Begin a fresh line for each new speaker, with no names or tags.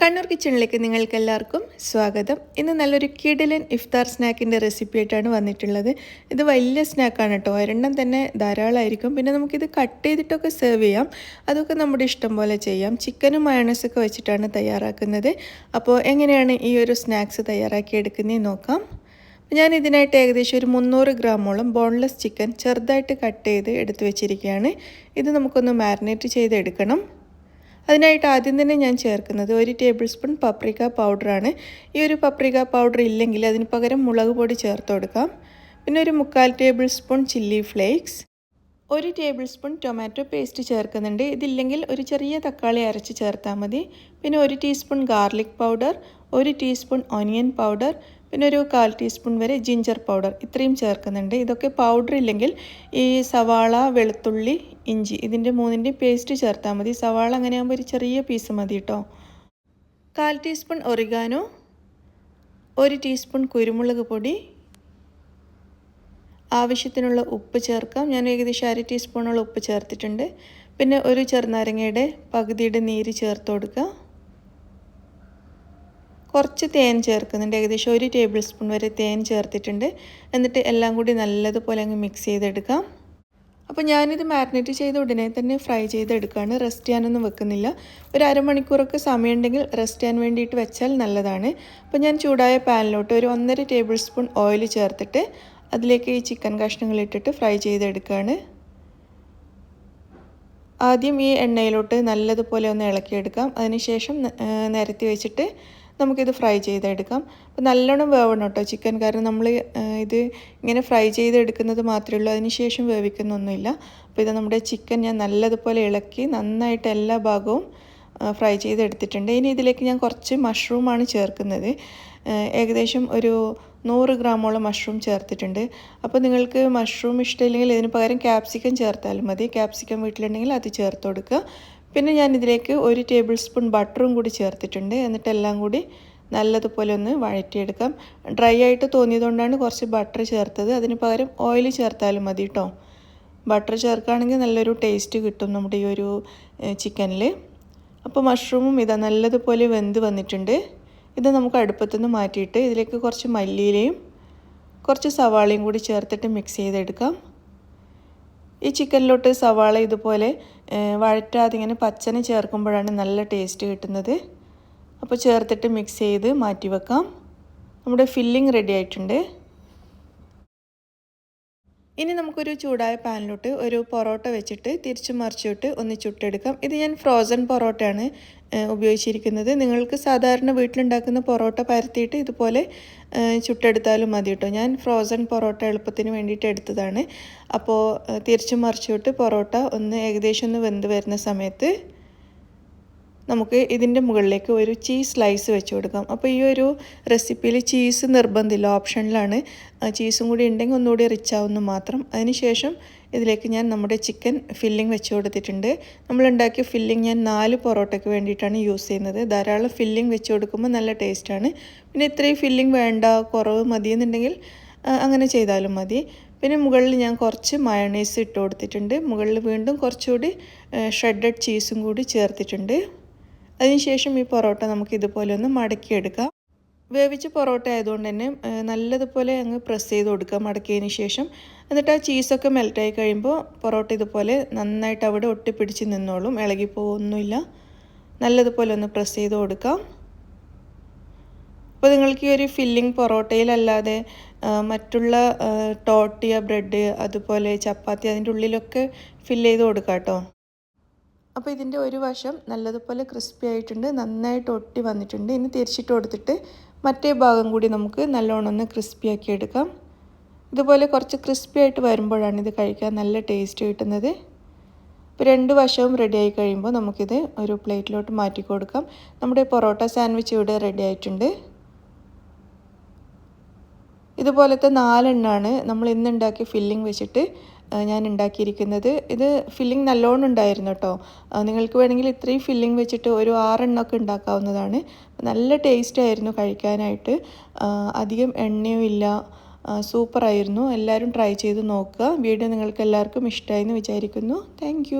കണ്ണൂർ കിച്ചണിലേക്ക് നിങ്ങൾക്ക് എല്ലാവർക്കും സ്വാഗതം. ഇന്ന് നല്ലൊരു കിഡിലൻ ഇഫ്താർ സ്നാക്കിന്റെ റെസിപ്പി ആയിട്ടാണ് വന്നിട്ടുള്ളത്. ഇത് വലിയ സ്നാക്കാണ് കേട്ടോ. ഒരെണ്ണം തന്നെ ധാരാളമായിരിക്കും. പിന്നെ നമുക്കിത് കട്ട് ചെയ്തിട്ടൊക്കെ സെർവ് ചെയ്യാം. അതൊക്കെ നമ്മുടെ ഇഷ്ടം പോലെ ചെയ്യാം. ചിക്കനും മയണസൊക്കെ വെച്ചിട്ടാണ് തയ്യാറാക്കുന്നത്. അപ്പോൾ എങ്ങനെയാണ് ഈ ഒരു സ്നാക്സ് തയ്യാറാക്കി എടുക്കുന്നത് നോക്കാം. ഞാൻ ഇതിനായിട്ട് ഏകദേശം ഒരു മുന്നൂറ് ഗ്രാമോളം ബോൺലെസ് ചിക്കൻ ചെറുതായിട്ട് കട്ട് ചെയ്ത് എടുത്തു വെച്ചിരിക്കുകയാണ്. ഇത് നമുക്കൊന്ന് മാരിനേറ്റ് ചെയ്തെടുക്കണം. അതിനായിട്ട് ആദ്യം തന്നെ ഞാൻ ചേർക്കുന്നത് ഒരു ടേബിൾ സ്പൂൺ പപ്രിക പൗഡറാണ് ഈ ഒരു പപ്രിക പൗഡർ ഇല്ലെങ്കിൽ അതിന് പകരം മുളക് പൊടി ചേർത്ത് കൊടുക്കാം. പിന്നെ ഒരു മുക്കാൽ ടേബിൾ സ്പൂൺ ചില്ലി ഫ്ലേക്സ് ഒരു ടേബിൾ സ്പൂൺ ടൊമാറ്റോ പേസ്റ്റ് ചേർക്കുന്നുണ്ട്. ഇതില്ലെങ്കിൽ ഒരു ചെറിയ തക്കാളി അരച്ച് ചേർത്താൽ മതി. പിന്നെ ഒരു ടീസ്പൂൺ ഗാർലിക് പൗഡർ ഒരു ടീസ്പൂൺ ഒനിയൻ പൗഡർ പിന്നെ ഒരു കാൽ ടീസ്പൂൺ വരെ ജിഞ്ചർ പൗഡർ ഇത്രയും ചേർക്കുന്നുണ്ട്. ഇതൊക്കെ പൗഡർ ഇല്ലെങ്കിൽ ഈ സവാള വെളുത്തുള്ളി ഇഞ്ചി ഇതിന്റെ മൂന്നിന്റെ പേസ്റ്റ് ചേർത്താൽ മതി. സവാള അങ്ങനെയാകുമ്പോൾ ഒരു ചെറിയ പീസ് മതി കേട്ടോ കാൽ ടീസ്പൂൺ ഒറിഗാനോ ഒരു ടീസ്പൂൺ കുരുമുളക് പൊടി ആവശ്യത്തിനുള്ള ഉപ്പ് ചേർക്കാം. ഞാൻ ഏകദേശം അര ടീസ്പൂണോളം ഉപ്പ് ചേർത്തിട്ടുണ്ട്. പിന്നെ ഒരു ചെറുനാരങ്ങയുടെ പകുതിയുടെ നീര് ചേർത്ത് കൊടുക്കുക. കുറച്ച് തേൻ ചേർക്കുന്നുണ്ട്. ഏകദേശം ഒരു ടേബിൾ സ്പൂൺ വരെ തേൻ ചേർത്തിട്ടുണ്ട്. എന്നിട്ട് എല്ലാം കൂടി നല്ലതുപോലെ അങ്ങ് മിക്സ് ചെയ്തെടുക്കാം. അപ്പോൾ ഞാനിത് മാരിനേറ്റ് ചെയ്ത ഉടനെ തന്നെ ഫ്രൈ ചെയ്തെടുക്കുകയാണ്. റെസ്റ്റ് ചെയ്യാനൊന്നും വെക്കുന്നില്ല. ഒരു അരമണിക്കൂറൊക്കെ സമയമുണ്ടെങ്കിൽ റെസ്റ്റ് ചെയ്യാൻ വേണ്ടിയിട്ട് വെച്ചാൽ നല്ലതാണ്. അപ്പോൾ ഞാൻ ചൂടായ പാനിലോട്ട് ഒരു ഒന്നര ടേബിൾ സ്പൂൺ ഓയിൽ ചേർത്തിട്ട് അതിലേക്ക് ഈ ചിക്കൻ കഷ്ണങ്ങൾ ഇട്ടിട്ട് ഫ്രൈ ചെയ്തെടുക്കുകയാണ്. ആദ്യം ഈ എണ്ണയിലോട്ട് നല്ലതുപോലെ ഒന്ന് ഇളക്കിയെടുക്കാം. അതിനുശേഷം നിരത്തി വെച്ചിട്ട് നമുക്കിത് ഫ്രൈ ചെയ്തെടുക്കാം. അപ്പോൾ നല്ലോണം വേവണം കേട്ടോ ചിക്കൻ. കാരണം നമ്മൾ ഇത് ഇങ്ങനെ ഫ്രൈ ചെയ്തെടുക്കുന്നത് മാത്രമേ ഉള്ളൂ. അതിനുശേഷം വേവിക്കുന്നൊന്നുമില്ല. അപ്പോൾ ഇത് നമ്മുടെ ചിക്കൻ ഞാൻ നല്ലതുപോലെ ഇളക്കി നന്നായിട്ട് എല്ലാ ഭാഗവും ഫ്രൈ ചെയ്തെടുത്തിട്ടുണ്ട്. ഇനി ഇതിലേക്ക് ഞാൻ കുറച്ച് മഷ്റൂമാണ് ചേർക്കുന്നത്. ഏകദേശം ഒരു നൂറ് ഗ്രാമോളം മഷ്റൂം ചേർത്തിട്ടുണ്ട്. അപ്പോൾ നിങ്ങൾക്ക് മഷ്റൂം ഇഷ്ടമില്ലെങ്കിൽ ഇതിന് പകരം ക്യാപ്സിക്കം ചേർത്താലും മതി. ക്യാപ്സിക്കം വീട്ടിലുണ്ടെങ്കിൽ അത് ചേർത്ത് കൊടുക്കുക. പിന്നെ ഞാൻ ഇതിലേക്ക് ഒരു ടേബിൾ സ്പൂൺ ബട്ടറും കൂടി ചേർത്തിട്ടുണ്ട്. എന്നിട്ട് എല്ലാം കൂടി നല്ലതുപോലെ ഒന്ന് വഴറ്റിയെടുക്കാം. ഡ്രൈ ആയിട്ട് തോന്നിയതുകൊണ്ടാണ് കുറച്ച് ബട്ടർ ചേർത്തത്. അതിന് പകരം ഓയിൽ ചേർത്താലും മതി കേട്ടോ ബട്ടർ ചേർക്കുകയാണെങ്കിൽ നല്ലൊരു ടേസ്റ്റ് കിട്ടും നമ്മുടെ ഈ ഒരു ചിക്കനിൽ അപ്പോൾ മഷ്റൂമും ഇതാ നല്ലതുപോലെ വെന്ത് വന്നിട്ടുണ്ട്. ഇത് നമുക്ക് അടുപ്പത്തുനിന്ന് മാറ്റിയിട്ട് ഇതിലേക്ക് കുറച്ച് മല്ലിയിലയും കുറച്ച് സവാളയും കൂടി ചേർത്തിട്ട് മിക്സ് ചെയ്തെടുക്കാം. ഈ ചിക്കനിലോട്ട് സവാള ഇതുപോലെ വഴറ്റാതെ ഇങ്ങനെ പച്ചനെ ചേർക്കുമ്പോഴാണ് നല്ല ടേസ്റ്റ് കിട്ടുന്നത്. അപ്പോൾ ചേർത്തിട്ട് മിക്സ് ചെയ്ത് മാറ്റി വെക്കാം നമ്മുടെ ഫില്ലിംഗ് റെഡി ആയിട്ടുണ്ട്. ഇനി നമുക്കൊരു ചൂടായ പാനിലോട്ട് ഒരു പൊറോട്ട വെച്ചിട്ട് തിരിച്ചു മറിച്ചിട്ട് ഒന്ന് ചുട്ടെടുക്കാം. ഇത് ഞാൻ ഫ്രോസൺ പൊറോട്ടയാണ് ഉപയോഗിച്ചിരിക്കുന്നത്. നിങ്ങൾക്ക് സാധാരണ വീട്ടിലുണ്ടാക്കുന്ന പൊറോട്ട പരത്തിയിട്ട് ഇതുപോലെ ചുട്ടെടുത്താലും മതി കേട്ടോ ഞാൻ ഫ്രോസൺ പൊറോട്ട എളുപ്പത്തിന് വേണ്ടിയിട്ട് എടുത്തതാണ്. അപ്പോൾ തിരിച്ചു മറിച്ചിട്ട് പൊറോട്ട ഒന്ന് ഏകദേശം ഒന്ന് വെന്ത് വരുന്ന സമയത്ത് നമുക്ക് ഇതിന്റെ മുകളിലേക്ക് ഒരു ചീസ് സ്ലൈസ് വെച്ച് കൊടുക്കാം. അപ്പോൾ ഈ ഒരു റെസിപ്പിയിൽ ചീസ് നിർബന്ധമില്ല. ഓപ്ഷനിലാണ് ചീസും കൂടി ഉണ്ടെങ്കിൽ ഒന്നുകൂടി റിച്ച് ആവുന്നു മാത്രം. അതിനുശേഷം ഇതിലേക്ക് ഞാൻ നമ്മുടെ ചിക്കൻ ഫില്ലിംഗ് വെച്ച് കൊടുത്തിട്ടുണ്ട്. നമ്മളുണ്ടാക്കിയ ഫില്ലിംഗ് ഞാൻ നാല് പൊറോട്ടയ്ക്ക് വേണ്ടിയിട്ടാണ് യൂസ് ചെയ്യുന്നത്. ധാരാളം ഫില്ലിംഗ് വെച്ച് കൊടുക്കുമ്പോൾ നല്ല ടേസ്റ്റാണ് പിന്നെ ഇത്രയും ഫില്ലിംഗ് വേണ്ട കുറവ് മതിയെന്നുണ്ടെങ്കിൽ അങ്ങനെ ചെയ്താലും മതി. പിന്നെ മുകളിൽ ഞാൻ കുറച്ച് മയണൈസ് ഇട്ട് കൊടുത്തിട്ടുണ്ട്. മുകളിൽ വീണ്ടും കുറച്ചുകൂടി ഷ്രെഡഡ് ചീസും കൂടി ചേർത്തിട്ടുണ്ട്. അതിനുശേഷം ഈ പൊറോട്ട നമുക്ക് ഇതുപോലെ ഒന്ന് മടക്കിയെടുക്കാം. വേവിച്ച പൊറോട്ട ആയതുകൊണ്ട് തന്നെ നല്ലതുപോലെ അങ്ങ് പ്രസ് ചെയ്ത് കൊടുക്കുക മടക്കിയതിന് ശേഷം. എന്നിട്ട് ആ ചീസൊക്കെ മെൽറ്റായി കഴിയുമ്പോൾ പൊറോട്ട ഇതുപോലെ നന്നായിട്ട് അവിടെ ഒട്ടിപ്പിടിച്ച് നിന്നോളും. ഇളകി പോകുന്നില്ല നല്ലതുപോലെ ഒന്ന് പ്രസ് ചെയ്ത് കൊടുക്കാം. അപ്പോൾ നിങ്ങൾക്ക് ഈ ഒരു ഫില്ലിംഗ് പൊറോട്ടയിലല്ലാതെ മറ്റുള്ള ടോട്ടിയ ബ്രെഡ് അതുപോലെ ചപ്പാത്തി അതിന്റെ ഉള്ളിലൊക്കെ ഫില്ല് ചെയ്ത് കൊടുക്കാം കേട്ടോ. അപ്പോൾ ഇതിന്റെ ഒരു വശം നല്ലതുപോലെ ക്രിസ്പി ആയിട്ടുണ്ട് നന്നായിട്ട് ഒട്ടി വന്നിട്ടുണ്ട്. ഇനി തിരിച്ചിട്ട് കൊടുത്തിട്ട് മറ്റേ ഭാഗം കൂടി നമുക്ക് നല്ലോണം ഒന്ന് ക്രിസ്പി ആക്കി എടുക്കാം. ഇതുപോലെ കുറച്ച് ക്രിസ്പി ആയിട്ട് വരുമ്പോഴാണ് ഇത് കഴിക്കാൻ നല്ല ടേസ്റ്റ് കിട്ടുന്നത്. ഇപ്പോൾ രണ്ട് വശവും റെഡി ആയി കഴിയുമ്പോൾ നമുക്കിത് ഒരു പ്ലേറ്റിലോട്ട് മാറ്റി കൊടുക്കാം. നമ്മുടെ പൊറോട്ട സാൻഡ്വിച്ച് ഇവിടെ റെഡി ആയിട്ടുണ്ട്. ഇതുപോലത്തെ നാലെണ്ണാണ് നമ്മൾ ഇന്ന് ഉണ്ടാക്കിയ ഫില്ലിംഗ് വെച്ചിട്ട് ഞാൻ ഉണ്ടാക്കിയിരിക്കുന്നത്. ഇത് ഫില്ലിംഗ് നല്ലോണം ഉണ്ടായിരുന്നു കേട്ടോ നിങ്ങൾക്ക് വേണമെങ്കിൽ ഇത്രയും ഫില്ലിംഗ് വെച്ചിട്ട് ഒരു ആറെണ്ണമൊക്കെ ഉണ്ടാക്കാവുന്നതാണ്. നല്ല ടേസ്റ്റ് ആയിരുന്നു കഴിക്കാനായിട്ട്. അധികം എണ്ണയും ഇല്ല. സൂപ്പറായിരുന്നു എല്ലാവരും ട്രൈ ചെയ്ത് നോക്കുക. വീഡിയോ നിങ്ങൾക്ക് എല്ലാവർക്കും ഇഷ്ടമായി എന്ന് വിചാരിക്കുന്നു. താങ്ക്